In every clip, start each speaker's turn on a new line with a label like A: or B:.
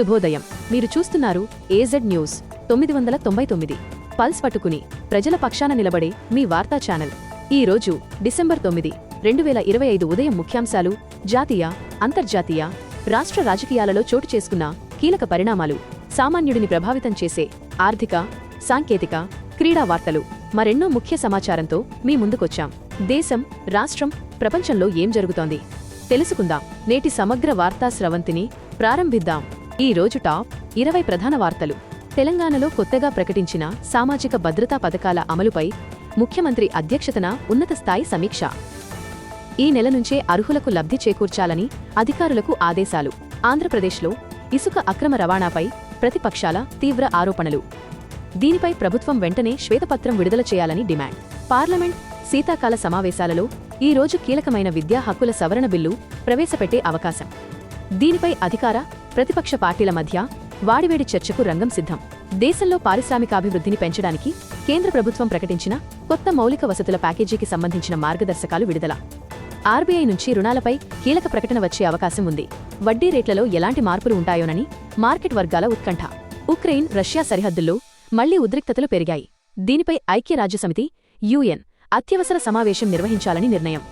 A: శుభోదయం. మీరు చూస్తున్నారు ఏజెడ్ న్యూస్ తొమ్మిది వందల తొంభై తొమ్మిది. పల్స్ పట్టుకుని ప్రజల పక్షాన నిలబడే మీ వార్తా ఛానల్. ఈ రోజు డిసెంబర్ తొమ్మిది రెండు వేల ఇరవై ఐదు ఉదయం ముఖ్యాంశాలు జాతీయ అంతర్జాతీయ రాష్ట్ర రాజకీయాలలో చోటు చేసుకున్న కీలక పరిణామాలు సామాన్యుడిని ప్రభావితం చేసే ఆర్థిక సాంకేతిక క్రీడా వార్తలు. మరెన్నో ముఖ్య సమాచారంతో మీ ముందుకొచ్చాం. దేశం రాష్ట్రం ప్రపంచంలో ఏం జరుగుతోంది? తెలుసుకుందాం. నేటి సమగ్ర వార్తా స్రవంతిని ప్రారంభిద్దాం. ఈ రోజు టాప్ ఇరవై ప్రధాన వార్తలు. తెలంగాణలో కొత్తగా ప్రకటించిన సామాజిక భద్రతా పథకాల అమలుపై ముఖ్యమంత్రి అధ్యక్షతన ఉన్నత స్థాయి సమీక్ష. ఈ నెల నుంచే అర్హులకు లబ్ధి చేకూర్చాలని అధికారులకు ఆదేశాలు. ఆంధ్రప్రదేశ్లో ఇసుక అక్రమ రవాణాపై ప్రతిపక్షాల తీవ్ర ఆరోపణలు. దీనిపై ప్రభుత్వం వెంటనే శ్వేతపత్రం విడుదల చేయాలని డిమాండ్. పార్లమెంట్ శీతాకాల సమావేశాలలో ఈ రోజు కీలకమైన విద్యా హక్కుల సవరణ బిల్లు ప్రవేశపెట్టే అవకాశం. దీనిపై అధికార ప్రతిపక్ష పార్టీల మధ్య వాడివేడి చర్చకు రంగం సిద్ధం. దేశంలో పారిశ్రామికాభివృద్ధిని పెంచడానికి కేంద్ర ప్రభుత్వం ప్రకటించిన కొత్త మౌలిక వసతుల ప్యాకేజీకి సంబంధించిన మార్గదర్శకాలు విడుదల. ఆర్బీఐ నుంచి రుణాలపై కీలక ప్రకటన వచ్చే అవకాశం ఉంది. వడ్డీ రేట్లలో ఎలాంటి మార్పులు ఉంటాయోనని మార్కెట్ వర్గాల ఉత్కంఠ. ఉక్రెయిన్ రష్యా సరిహద్దుల్లో మళ్ళీ ఉద్రిక్తతలు పెరిగాయి. దీనిపై ఐక్యరాజ్యసమితి యుఎన్ అత్యవసర సమావేశం నిర్వహించాలని నిర్ణయం.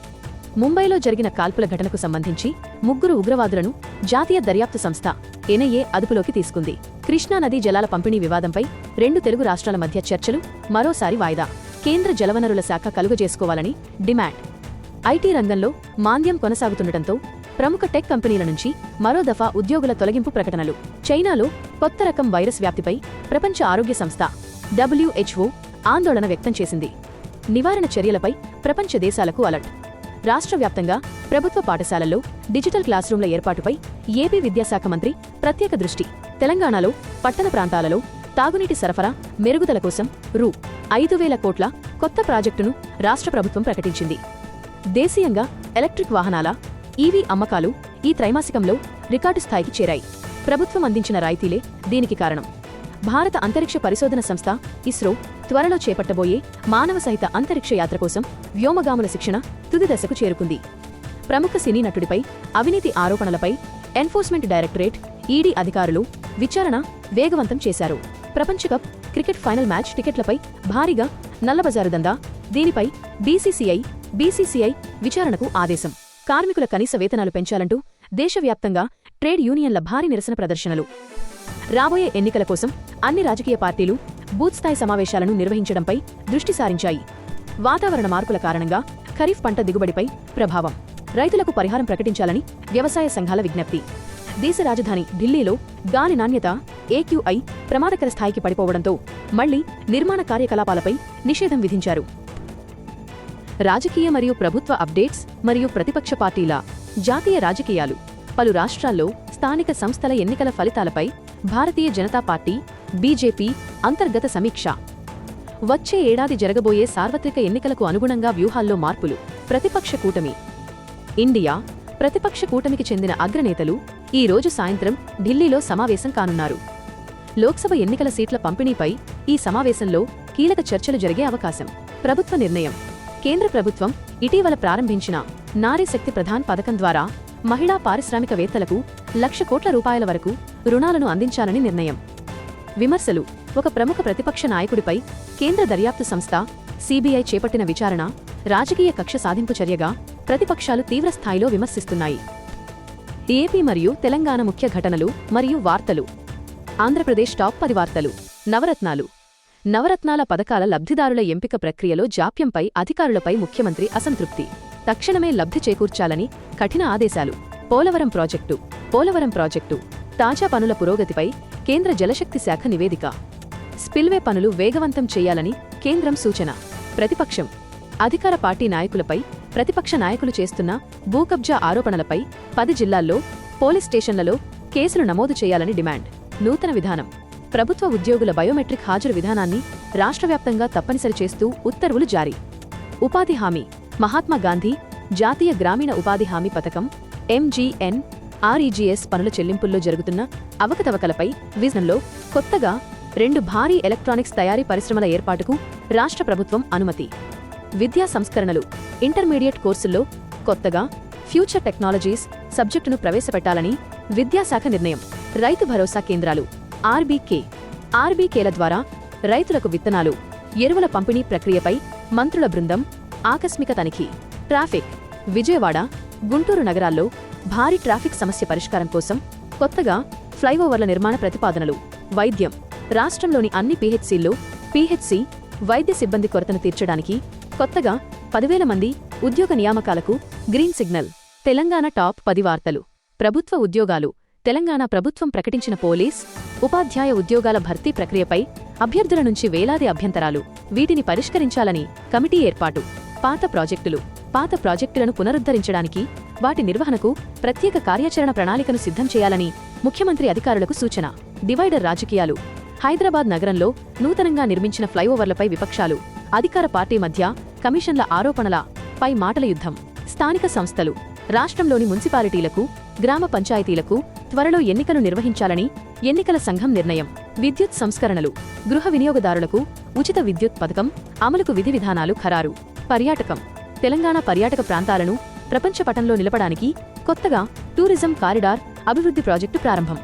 A: ముంబైలో జరిగిన కాల్పుల ఘటనకు సంబంధించి ముగ్గురు ఉగ్రవాదులను జాతీయ దర్యాప్తు సంస్థ ఎన్ఐఏ అదుపులోకి తీసుకుంది. కృష్ణానదీ జలాల పంపిణీ వివాదంపై రెండు తెలుగు రాష్ట్రాల మధ్య చర్చలు మరోసారి వాయిదా. కేంద్ర జలవనరుల శాఖ కలుగజేసుకోవాలని డిమాండ్. ఐటీ రంగంలో మాంద్యం కొనసాగుతుండటంతో ప్రముఖ టెక్ కంపెనీల నుంచి మరో దఫా ఉద్యోగుల తొలగింపు ప్రకటనలు. చైనాలో కొత్త రకం వైరస్ వ్యాప్తిపై ప్రపంచ ఆరోగ్య సంస్థ డబ్ల్యూహెచ్ఓ ఆందోళన వ్యక్తం చేసింది. నివారణ చర్యలపై ప్రపంచ దేశాలకు అలర్ట్. రాష్ట్ర వ్యాప్తంగా ప్రభుత్వ పాఠశాలల్లో డిజిటల్ క్లాస్ రూమ్ల ఏర్పాటుపై ఏపీ విద్యాశాఖ మంత్రి ప్రత్యేక దృష్టి. తెలంగాణలో పట్టణ ప్రాంతాలలో తాగునీటి సరఫరా మెరుగుదల కోసం రూ. ఐదు వేల కోట్ల కొత్త ప్రాజెక్టును రాష్ట్ర ప్రభుత్వం ప్రకటించింది. దేశీయంగా ఎలక్ట్రిక్ వాహనాల ఈవీ అమ్మకాలు ఈ త్రైమాసికంలో రికార్డు స్థాయికి చేరాయి. ప్రభుత్వం అందించిన రాయితీలే దీనికి కారణం. భారత అంతరిక్ష పరిశోధన సంస్థ ఇస్రో త్వరలో చేపట్టబోయే మానవ సహిత అంతరిక్ష యాత్ర కోసం వ్యోమగాముల శిక్షణ తుది దశకు చేరుకుంది. ప్రముఖ సినీ నటుడిపై అవినీతి ఆరోపణలపై ఎన్ఫోర్స్మెంట్ డైరెక్టరేట్ ఈడీ అధికారులు విచారణ వేగవంతం చేశారు. ప్రపంచ కప్ క్రికెట్ ఫైనల్ మ్యాచ్ టికెట్లపై భారీగా నల్లబజారు దందా దీనిపై బీసీసీఐ బీసీసీఐ విచారణకు ఆదేశం. కార్మికుల కనీస వేతనాలు పెంచాలంటూ దేశవ్యాప్తంగా ట్రేడ్ యూనియన్ల భారీ నిరసన ప్రదర్శనలు. రాబోయే ఎన్నికల కోసం అన్ని రాజకీయ పార్టీలు బూత్ స్థాయి సమావేశాలను నిర్వహించడంపై దృష్టి సారించాయి. వాతావరణ మార్పుల కారణంగా ఖరీఫ్ పంట దిగుబడిపై ప్రభావం. రైతులకు పరిహారం ప్రకటించాలని వ్యవసాయ సంఘాల విజ్ఞప్తి. దేశ రాజధాని ఢిల్లీలో గాలి నాణ్యత ఏక్యూఐ ప్రమాదకర స్థాయికి పడిపోవడంతో మళ్ళీ నిర్మాణ కార్యకలాపాలపై నిషేధం విధించారు. రాజకీయ మరియు ప్రభుత్వ అప్డేట్స్ మరియు ప్రతిపక్ష పార్టీల జాతీయ రాజకీయాలు పలు రాష్ట్రాల్లో స్థానిక సంస్థల ఎన్నికల ఫలితాలపై భారతీయ జనతా పార్టీ బీజేపీ అంతర్గత సమీక్ష. వచ్చే ఏడాది జరగబోయే సార్వత్రిక ఎన్నికలకు అనుగుణంగా వ్యూహాల్లో మార్పులు. ప్రతిపక్ష కూటమి. ఇండియా ప్రతిపక్ష కూటమికి చెందిన అగ్రనేతలు ఈ రోజు సాయంత్రం ఢిల్లీలో సమావేశం కానున్నారు. లోక్సభ ఎన్నికల సీట్ల పంపిణీపై ఈ సమావేశంలో కీలక చర్చలు జరిగే అవకాశం. ప్రభుత్వ నిర్ణయం. కేంద్ర ప్రభుత్వం ఇటీవల ప్రారంభించిన నారీ శక్తి ప్రధాన్ పథకం ద్వారా మహిళా పారిశ్రామికవేత్తలకు లక్ష కోట్ల రూపాయల వరకు రుణాలను అందించాలని నిర్ణయం. విమర్శలు. ఒక ప్రముఖ ప్రతిపక్ష నాయకుడిపై కేంద్ర దర్యాప్తు సంస్థ సిబిఐ చేపట్టిన విచారణ రాజకీయ కక్ష సాధింపు చర్యగా ప్రతిపక్షాలు తీవ్రస్థాయిలో విమర్శిస్తున్నాయి. ఏపీ మరియు తెలంగాణ ముఖ్య ఘటనలు మరియు వార్తలు. ఆంధ్రప్రదేశ్ టాప్ పది వార్తలు. నవరత్నాలు. నవరత్నాల పథకాల లబ్ధిదారుల ఎంపిక ప్రక్రియలో జాప్యంపై అధికారులపై ముఖ్యమంత్రి అసంతృప్తి. తక్షణమే లబ్ధి చేకూర్చాలని కఠిన ఆదేశాలు. పోలవరం ప్రాజెక్టు పోలవరం ప్రాజెక్టు తాజా పనుల పురోగతిపై కేంద్ర జలశక్తి శాఖ నివేదిక. స్పిల్వే పనులు వేగవంతం చేయాలని కేంద్రం సూచన. ప్రతిపక్షం అధికార పార్టీ నాయకులపై ప్రతిపక్ష నాయకులు చేస్తున్న భూకబ్జా ఆరోపణలపై పది జిల్లాల్లో పోలీస్ స్టేషన్లలో కేసులు నమోదు చేయాలని డిమాండ్. నూతన విధానం. ప్రభుత్వ ఉద్యోగుల బయోమెట్రిక్ హాజరు విధానాన్ని రాష్ట్రవ్యాప్తంగా తప్పనిసరి చేస్తూ ఉత్తర్వులు జారీ. ఉపాధి హామీ. మహాత్మా గాంధీ జాతీయ గ్రామీణ ఉపాధి హామీ పథకం ఎంజీఎన్ ఆర్ఈజీఎస్ పనుల చెల్లింపుల్లో జరుగుతున్న అవకతవకలపై విజన్లో కొత్తగా రెండు భారీ ఎలక్ట్రానిక్స్ తయారీ పరిశ్రమల ఏర్పాటుకు రాష్ట్ర ప్రభుత్వం అనుమతి. విద్యా సంస్కరణలు ఇంటర్మీడియట్ కోర్సుల్లో కొత్తగా ఫ్యూచర్ టెక్నాలజీస్ సబ్జెక్టును ప్రవేశపెట్టాలని విద్యాశాఖ నిర్ణయం. రైతు భరోసా కేంద్రాలు ఆర్బీకే. ఆర్బీకేల ద్వారా రైతులకు విత్తనాలు ఎరువుల పంపిణీ ప్రక్రియపై మంత్రుల బృందం ఆకస్మిక తనిఖీ ట్రాఫిక్ విజయవాడ గుంటూరు నగరాల్లో భారీ ట్రాఫిక్ సమస్య పరిష్కారం కోసం కొత్తగా ఫ్లైఓవర్ల నిర్మాణ ప్రతిపాదనలు వైద్యం రాష్ట్రంలోని అన్ని పీహెచ్సీల్లో పీహెచ్సీ వైద్య సిబ్బంది కొరతను తీర్చడానికి కొత్తగా పదివేల మంది ఉద్యోగ నియామకాలకు గ్రీన్ సిగ్నల్ తెలంగాణ టాప్ పది వార్తలు. ప్రభుత్వ ఉద్యోగాలు తెలంగాణ ప్రభుత్వం ప్రకటించిన పోలీస్ ఉపాధ్యాయ ఉద్యోగాల భర్తీ ప్రక్రియపై అభ్యర్థుల నుంచి వేలాది అభ్యంతరాలు వీటిని పరిష్కరించాలని కమిటీ ఏర్పాటు. పాత ప్రాజెక్టులు పాత ప్రాజెక్టులను పునరుద్ధరించడానికి వాటి నిర్వహణకు ప్రత్యేక కార్యాచరణ ప్రణాళికను సిద్ధం చేయాలని ముఖ్యమంత్రి అధికారులకు సూచన. డివైడర్ రాజకీయాలు. హైదరాబాద్ నగరంలో నూతనంగా నిర్మించిన ఫ్లైఓవర్లపై విపక్షాలు అధికార పార్టీ మధ్య కమిషన్ల ఆరోపణల పై మాటల యుద్ధం. స్థానిక సంస్థలు రాష్ట్రంలోని మున్సిపాలిటీలకు గ్రామ పంచాయతీలకు త్వరలో ఎన్నికలు నిర్వహించాలని ఎన్నికల సంఘం నిర్ణయం. విద్యుత్ సంస్కరణలు. గృహ వినియోగదారులకు ఉచిత విద్యుత్ పథకం అమలుకు విధి విధానాలు ఖరారు. పర్యాటకం. తెలంగాణ పర్యాటక ప్రాంతాలను ప్రపంచ పటంలో నిలపడానికి కొత్తగా టూరిజం కారిడార్ అభివృద్ధి ప్రాజెక్టు ప్రారంభం.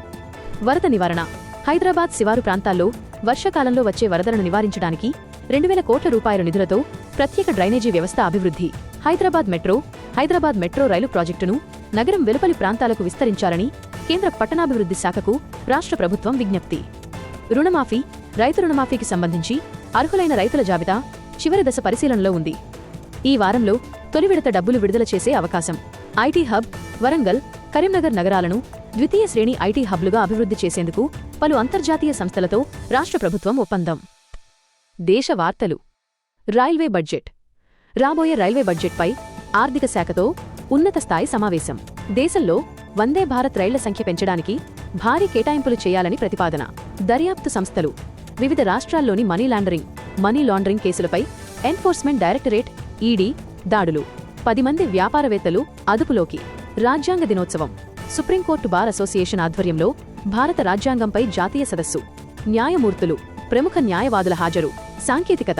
A: వరద నివారణ. హైదరాబాద్ శివారు ప్రాంతాల్లో వర్షాకాలంలో వచ్చే వరదలను నివారించడానికి రెండు వేల కోట్ల రూపాయల నిధులతో ప్రత్యేక డ్రైనేజీ వ్యవస్థ అభివృద్ధి. హైదరాబాద్ మెట్రో హైదరాబాద్ మెట్రో రైలు ప్రాజెక్టును నగరం వెలుపలి ప్రాంతాలకు విస్తరించాలని కేంద్ర పట్టణాభివృద్ధి శాఖకు రాష్ట్ర ప్రభుత్వం విజ్ఞప్తి. రుణమాఫీ రైతు రుణమాఫీకి సంబంధించి అర్హులైన రైతుల జాబితా చివరి దశ పరిశీలనలో ఉంది. ఈ వారంలో తొలి విడత డబ్బులు విడుదల చేసే అవకాశం. ఐటీ హబ్ వరంగల్ కరీంనగర్ నగరాలను ద్వితీయ శ్రేణి ఐటీ హబ్లుగా అభివృద్ధి చేసేందుకు పలు అంతర్జాతీయ సంస్థలతో రాష్ట్ర ప్రభుత్వం ఒప్పందం. దేశ వార్తలు. Railway budget. రాబోయే రైల్వే బడ్జెట్పై ఆర్థిక శాఖతో ఉన్నత స్థాయి సమావేశం. దేశంలో వందే భారత్ రైళ్ళ సంఖ్య పెంచడానికి భారీ కేటాయింపులు చేయాలని ప్రతిపాదన. దర్యాప్తు సంస్థలు. వివిధ రాష్ట్రాల్లోని మనీ లాండరింగ్ మనీ లాండరింగ్ కేసులపై ఎన్ఫోర్స్మెంట్ డైరెక్టరేట్ ఈడీ దాడులు. పది మంది వ్యాపారవేత్తలు అదుపులోకి. రాజ్యాంగ దినోత్సవం. సుప్రీంకోర్టు బార్ అసోసియేషన్ ఆధ్వర్యంలో భారత రాజ్యాంగంపై జాతీయ సదస్సు. న్యాయమూర్తులు ప్రముఖ న్యాయవాదుల హాజరు. సాంకేతికత.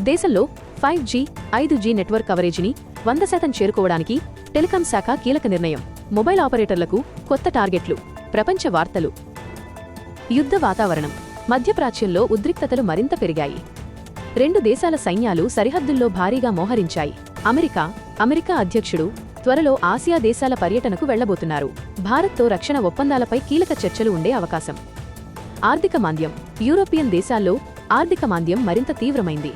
A: దేశంలో ఫైవ్ జీ ఐదు జీ నెట్వర్క్ కవరేజీని వంద శాతం చేరుకోవడానికి టెలికాం శాఖ కీలక నిర్ణయం. మొబైల్ ఆపరేటర్లకు కొత్త టార్గెట్లు. ప్రపంచ వార్తలు. యుద్ధ వాతావరణం. మధ్యప్రాచ్యంలో ఉద్రిక్తతలు మరింత పెరిగాయి. రెండు దేశాల సైన్యాలు సరిహద్దుల్లో భారీగా మోహరించాయి. అమెరికా అమెరికా అధ్యక్షుడు త్వరలో ఆసియా దేశాల పర్యటనకు వెళ్ళబోతున్నారు. భారత్తో రక్షణ ఒప్పందాలపై కీలక చర్చలు ఉండే అవకాశం. ఆర్థిక మాంద్యం. యూరోపియన్ దేశాల్లో ఆర్థిక మాంద్యం మరింత తీవ్రమైంది.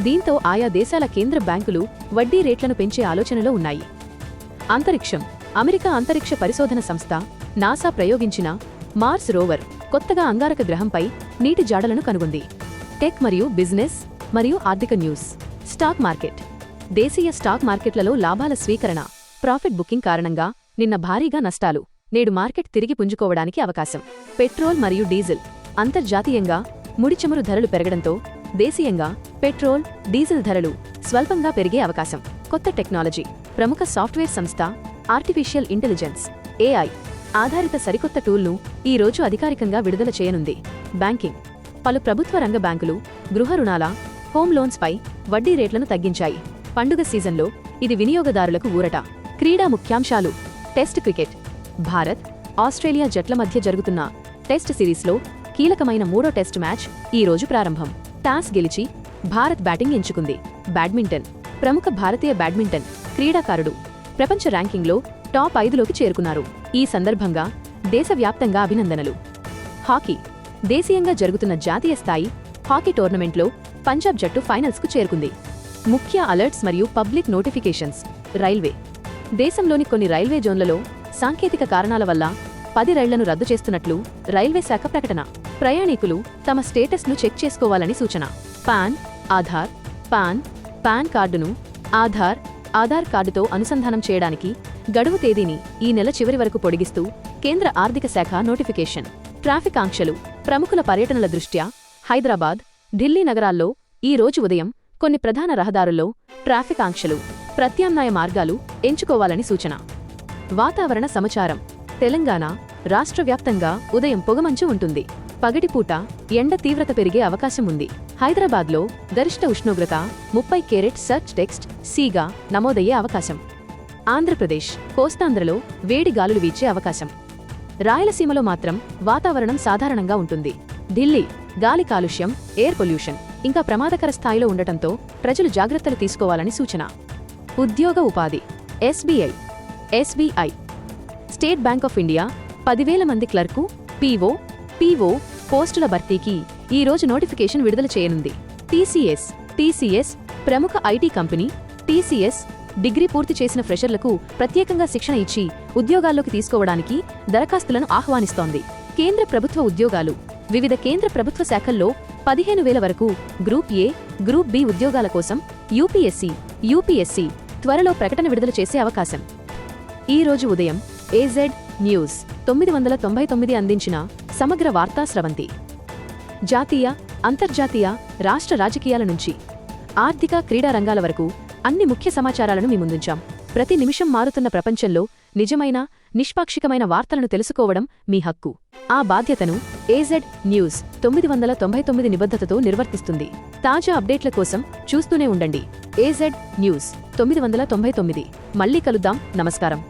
A: దీంతో ఆయా దేశాల కేంద్ర బ్యాంకులు వడ్డీ రేట్లను పెంచే ఆలోచనలో ఉన్నాయి. అంతరిక్షం. అమెరికా అంతరిక్ష పరిశోధన సంస్థ నాసా ప్రయోగించిన మార్స్ రోవర్ కొత్తగా అంగారక గ్రహంపై నీటి జాడలను కనుగొంది. టెక్ మరియు బిజినెస్ మరియు ఆర్థిక న్యూస్ స్టాక్ మార్కెట్. దేశీయ స్టాక్ మార్కెట్లలో లాభాల స్వీకరణ ప్రాఫిట్ బుకింగ్ కారణంగా నిన్న భారీగా నష్టాలు. నేడు మార్కెట్ తిరిగి పుంజుకోవడానికి అవకాశం. పెట్రోల్ మరియు డీజిల్ అంతర్జాతీయంగా ముడిచమురు ధరలు పెరగడంతో దేశీయంగా పెట్రోల్ డీజిల్ ధరలు స్వల్పంగా పెరిగే అవకాశం. కొత్త టెక్నాలజీ ప్రముఖ సాఫ్ట్వేర్ సంస్థ ఆర్టిఫిషియల్ ఇంటెలిజెన్స్ ఏఐ ఆధారిత సరికొత్త టూల్ను ఈ రోజు అధికారికంగా విడుదల చేయనుంది. బ్యాంకింగ్ పలు ప్రభుత్వ రంగ బ్యాంకులు గృహ రుణాల హోమ్ లోన్స్పై వడ్డీ రేట్లను తగ్గించాయి. పండుగ సీజన్లో ఇది వినియోగదారులకు ఊరట. క్రీడా ముఖ్యాంశాలు టెస్ట్ క్రికెట్. భారత్ ఆస్ట్రేలియా జట్ల మధ్య జరుగుతున్న టెస్ట్ సిరీస్లో కీలకమైన మూడో టెస్ట్ మ్యాచ్ ఈ రోజు ప్రారంభం. టాస్ గెలిచి భారత్ బ్యాటింగ్ ఎంచుకుంది. బ్యాడ్మింటన్. ప్రముఖ భారతీయ బ్యాడ్మింటన్ క్రీడాకారుడు ప్రపంచ ర్యాంకింగ్లో టాప్ ఐదులోకి చేరుకున్నారు. ఈ సందర్భంగా దేశవ్యాప్తంగా అభినందనలు. హాకీ. దేశీయంగా జరుగుతున్న జాతీయ స్థాయి హాకీ టోర్నమెంట్లో పంజాబ్ జట్టు ఫైనల్స్కు చేరుకుంది. ముఖ్య అలర్ట్స్ మరియు పబ్లిక్ నోటిఫికేషన్స్ రైల్వే. దేశంలోని కొన్ని రైల్వే జోన్లలో సాంకేతిక కారణాల వల్ల పది రైళ్ళను రద్దు చేస్తున్నట్లు రైల్వే శాఖ ప్రకటన. ప్రయాణికులు తమ స్టేటస్ను చెక్ చేసుకోవాలని సూచన. పాన్ ఆధార్ పాన్ పాన్ కార్డును ఆధార్ ఆధార్ కార్డుతో అనుసంధానం చేయడానికి గడువు తేదీని ఈ నెల చివరి వరకు పొడిగిస్తూ కేంద్ర ఆర్థిక శాఖ నోటిఫికేషన్. ట్రాఫిక్ ఆంక్షలు ప్రముఖుల పర్యటనల దృష్ట్యా హైదరాబాద్ ఢిల్లీ నగరాల్లో ఈ రోజు ఉదయం కొన్ని ప్రధాన రహదారుల్లో ట్రాఫిక్ ఆంక్షలు ప్రత్యామ్నాయ మార్గాలు ఎంచుకోవాలని సూచన. వాతావరణ సమాచారం. తెలంగాణ రాష్ట్ర వ్యాప్తంగా ఉదయం పొగమంచు ఉంటుంది. పగటిపూట ఎండ తీవ్రత పెరిగే అవకాశం ఉంది. హైదరాబాద్లో గరిష్ట ఉష్ణోగ్రత ముప్పై కేరెట్ సర్చ్ టెక్స్ట్ సీగా నమోదయ్యే అవకాశం. ఆంధ్రప్రదేశ్ కోస్తాంధ్రలో వేడి గాలులు వీచే అవకాశం. రాయలసీమలో మాత్రం వాతావరణం సాధారణంగా ఉంటుంది. ఢిల్లీ గాలి కాలుష్యం ఎయిర్ పొల్యూషన్ ఇంకా ప్రమాదకర స్థాయిలో ఉండటంతో ప్రజలు జాగ్రత్తలు తీసుకోవాలని సూచన. ఉద్యోగ ఉపాధి SBI SBI. State bank of India పదివేల మంది క్లర్కు పీఓ పీఓ పోస్టుల భర్తీకి ఈరోజు నోటిఫికేషన్ విడుదల చేయనుంది. టీసీఎస్ టీసీఎస్ ప్రముఖ ఐటీ కంపెనీ టీసీఎస్ డిగ్రీ పూర్తి చేసిన ఫ్రెషర్లకు ప్రత్యేకంగా శిక్షణ ఇచ్చి ఉద్యోగాల్లోకి తీసుకోవడానికి దరఖాస్తులను ఆహ్వానిస్తోంది. కేంద్ర ప్రభుత్వ ఉద్యోగాలు. వివిధ కేంద్ర ప్రభుత్వ శాఖల్లో పదిహేను వేల వరకు గ్రూప్ ఏ గ్రూప్ బి ఉద్యోగాల కోసం యూపీఎస్సీ యూపీఎస్సీ త్వరలో ప్రకటన విడుదల చేసే అవకాశం. ఈ రోజు ఉదయం ఏజెడ్ న్యూస్ తొమ్మిది వందల తొంభై తొమ్మిది అందించిన సమగ్ర వార్తా స్రవంతి. జాతీయ అంతర్జాతీయ రాష్ట్ర రాజకీయాల నుంచి ఆర్థిక క్రీడా రంగాల వరకు అన్ని ముఖ్య సమాచారాలను మీ ముందుంచాం. ప్రతి నిమిషం మారుతున్న ప్రపంచంలో నిజమైన నిష్పాక్షికమైన వార్తలను తెలుసుకోవడం మీ హక్కు. ఆ బాధ్యతను ఏజెడ్ న్యూస్ తొమ్మిది వందల తొంభై తొమ్మిది నిబద్ధతతో నిర్వర్తిస్తుంది. తాజా అప్డేట్ల కోసం చూస్తూనే ఉండండి. ఏజెడ్ న్యూస్ తొమ్మిది వందల తొంభై తొమ్మిది. మళ్ళీ కలుద్దాం. నమస్కారం.